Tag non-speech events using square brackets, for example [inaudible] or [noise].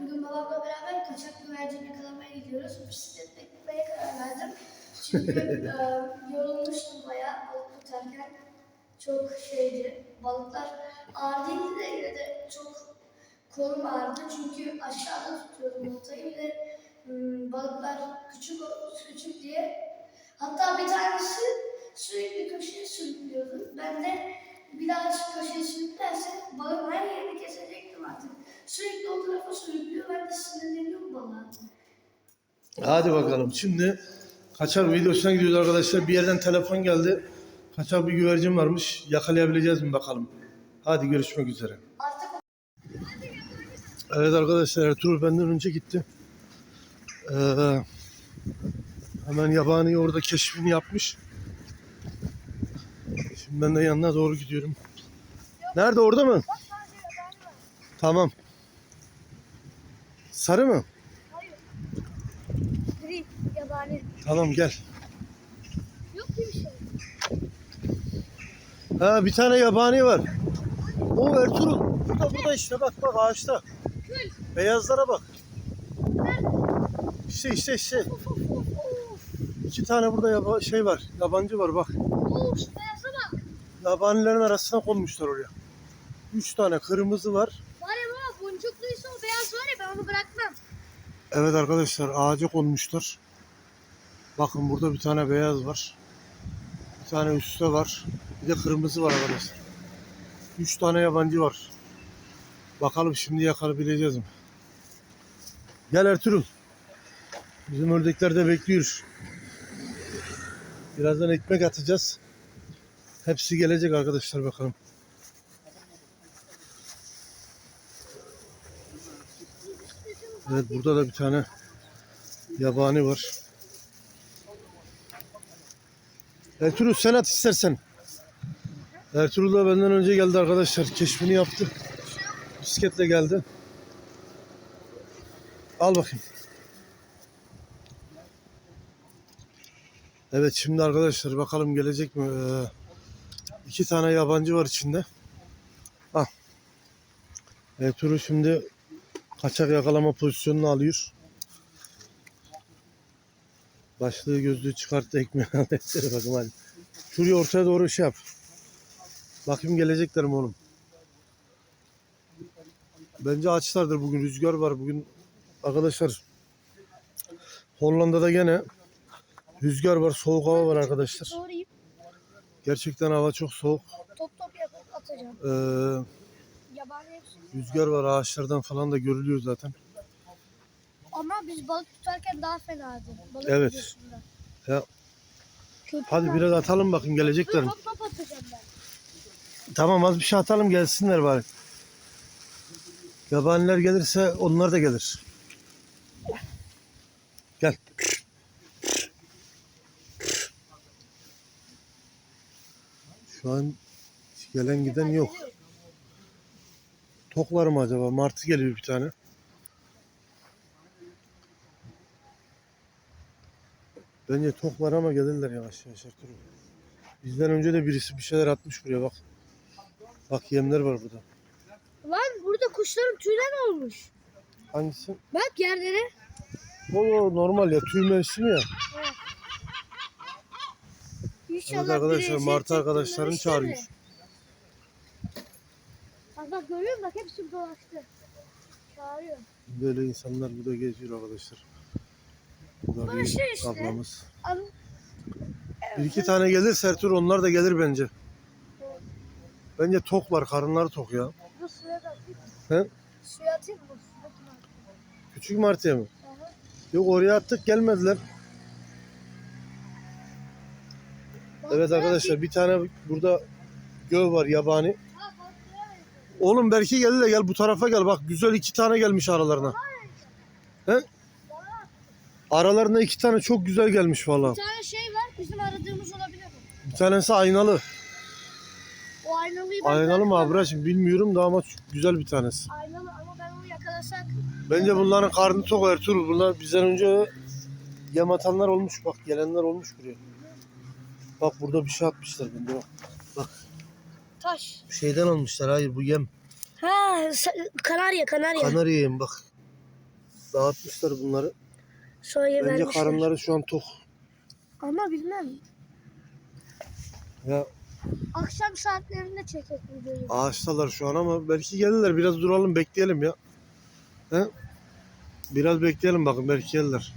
Bugün babamla beraber kaçak güvercin yakalamaya gidiyoruz. Bisikletle gitmeye karar verdim. Çünkü [laughs] e, yorulmuştum bayağı balık tutarken. Çok şeydi. Balıklar ağır değildi de yine de çok kolum ağrıdı. Çünkü aşağıda tutuyordum oltayı. Bir de hmm, balıklar küçük küçük diye. Hatta bir tanesi sürekli köşeye sürüklüyordu. Ben de bir daha köşeye sürüklerse balığın her yerini kesecektim artık. Sürekli o tarafa sürüklüyor. Ben de sinirleniyorum balığa. Hadi bakalım. Şimdi kaçar videosuna gidiyoruz arkadaşlar. Bir yerden telefon geldi. Kaçar bir güvercin varmış. Yakalayabileceğiz mi bakalım. Hadi görüşmek üzere. Evet arkadaşlar Ertuğrul benden önce gitti. Ee, hemen yabani orada keşfini yapmış. Şimdi ben de yanına doğru gidiyorum. Nerede orada mı? Tamam. Sarı mı? gri, yabani. Tamam gel. Yok bir şey. Ha bir tane yabani var. O Ertuğrul. Burada burada işte bak bak ağaçta. Beyazlara bak. İşte işte işte. Of of of of. İki tane burada yaba- şey var. Yabancı var bak. Beyaza bak. Yabanilerin arasına konmuşlar oraya. Üç tane kırmızı var. Baba boncukluysa o beyaz var ya ben onu bırakmam. Evet arkadaşlar ağaca konmuşlar. Bakın burada bir tane beyaz var. Bir tane üstte var. Bir de kırmızı var arkadaşlar. Üç tane yabancı var. Bakalım şimdi yakalayabileceğiz mi? Gel Ertuğrul. Bizim ördekler de bekliyor. Birazdan ekmek atacağız. Hepsi gelecek arkadaşlar bakalım. Evet burada da bir tane yabani var. Ertuğrul sen at istersen. Ertuğrul da benden önce geldi arkadaşlar. Keşfini yaptı. Bisikletle geldi. Al bakayım. Evet şimdi arkadaşlar bakalım gelecek mi? Ee, iki tane yabancı var içinde. Al. Ertuğrul şimdi kaçak yakalama pozisyonunu alıyor. Başlığı gözlüğü çıkarttı ekmeği al. Hadi bakayım hadi. Şuraya ortaya doğru şey yap. Bakayım gelecekler mi oğlum? Bence açlardır bugün. Rüzgar var bugün. Arkadaşlar Hollanda'da gene rüzgar var, soğuk hava var arkadaşlar. Gerçekten hava çok soğuk. top top yapıp atacağım. Ee. Rüzgar var ağaçlardan falan da görülüyor zaten. Ama biz balık tutarken daha fenaydı. Balık Evet. videosunda. Ya, Kötü hadi var. biraz atalım bakın gelecekler mi? Top top atacağım ben. Tamam az bir şey atalım gelsinler bari. Yabaniler gelirse onlar da gelir. Gel. Şu an gelen giden yok. Toklar mı acaba? Martı geliyor bir tane. Bence tok var ama gelirler yavaş yavaş Ertuğrul. Bizden önce de birisi bir şeyler atmış buraya bak. Bak yemler var burada. Lan burada kuşların tüyden olmuş. Hangisi? Bak yerlere. O normal ya tüy mevsimi ya. İnşallah Evet arkadaşlar Martı arkadaşların çektirmemiştir de. çağırıyor. Bak görüyor musun? Bak hepsi dolaştı. Çağırıyor. Böyle insanlar burada geziyor arkadaşlar. Burada Böyle bir işte. ablamız. Al. Bir iki tane gelir Sertur onlar da gelir bence. Bence toklar karınları tok ya. Bu suya da atayım. He? Suya atayım mı? Küçük martıya mı? Hı. Yok oraya attık gelmediler. Bak, Evet arkadaşlar bir tane burada göv var yabani. atayım. Ha, bak, suya atayım. Oğlum belki geldi de gel bu tarafa gel. Bak güzel iki tane gelmiş aralarına. He? Aralarında iki tane çok güzel gelmiş valla. Bir tane şey var. Bizim aradığımız olabilir mi? Bir tanesi aynalı. O aynalıyı ben Aynalı mı abracım bilmiyorum da ama güzel bir tanesi. Aynalı ama ben onu yakalasak. Bence bunların karnı tok Ertuğrul. Bunlar bizden önce yem atanlar olmuş. Bak gelenler olmuş buraya. Bak burada bir şey atmışlar bende bak. Taş. Şeyden almışlar hayır bu yem. Ha kanarya kanarya. Kanarya yem bak. Dağıtmışlar bunları. Sonra Bence vermişler. karınları şu an tok. Ama bilmem. Ya Akşam saatlerinde çekek videoyu. ağaçtalar şu an ama belki gelirler. Biraz duralım bekleyelim ya. He? Biraz bekleyelim bakın belki gelirler.